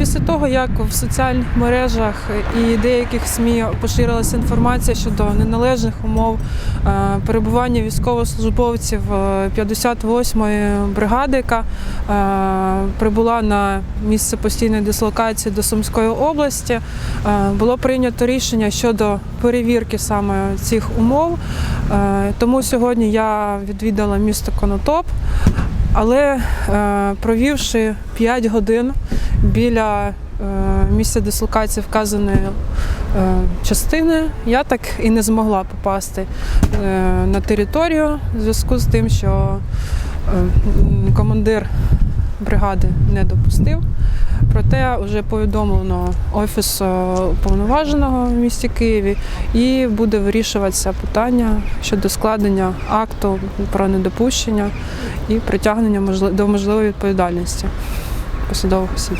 Після того, як в соціальних мережах і деяких СМІ поширилася інформація щодо неналежних умов е, перебування військовослужбовців е, 58-ї бригади, яка е, прибула на місце постійної дислокації до Сумської області, е, було прийнято рішення щодо перевірки саме цих умов. Е, Тому сьогодні я відвідала місто Конотоп. Але е, провівши 5 годин біля е, місця дислокації вказаної е, частини, я так і не змогла попасти на територію в зв'язку з тим, що командир бригади не допустив. Проте вже повідомлено офіс е, уповноваженого в місті Києві і буде вирішуватися питання щодо складення акту про недопущення і притягнення до можливої відповідальності посадових осіб.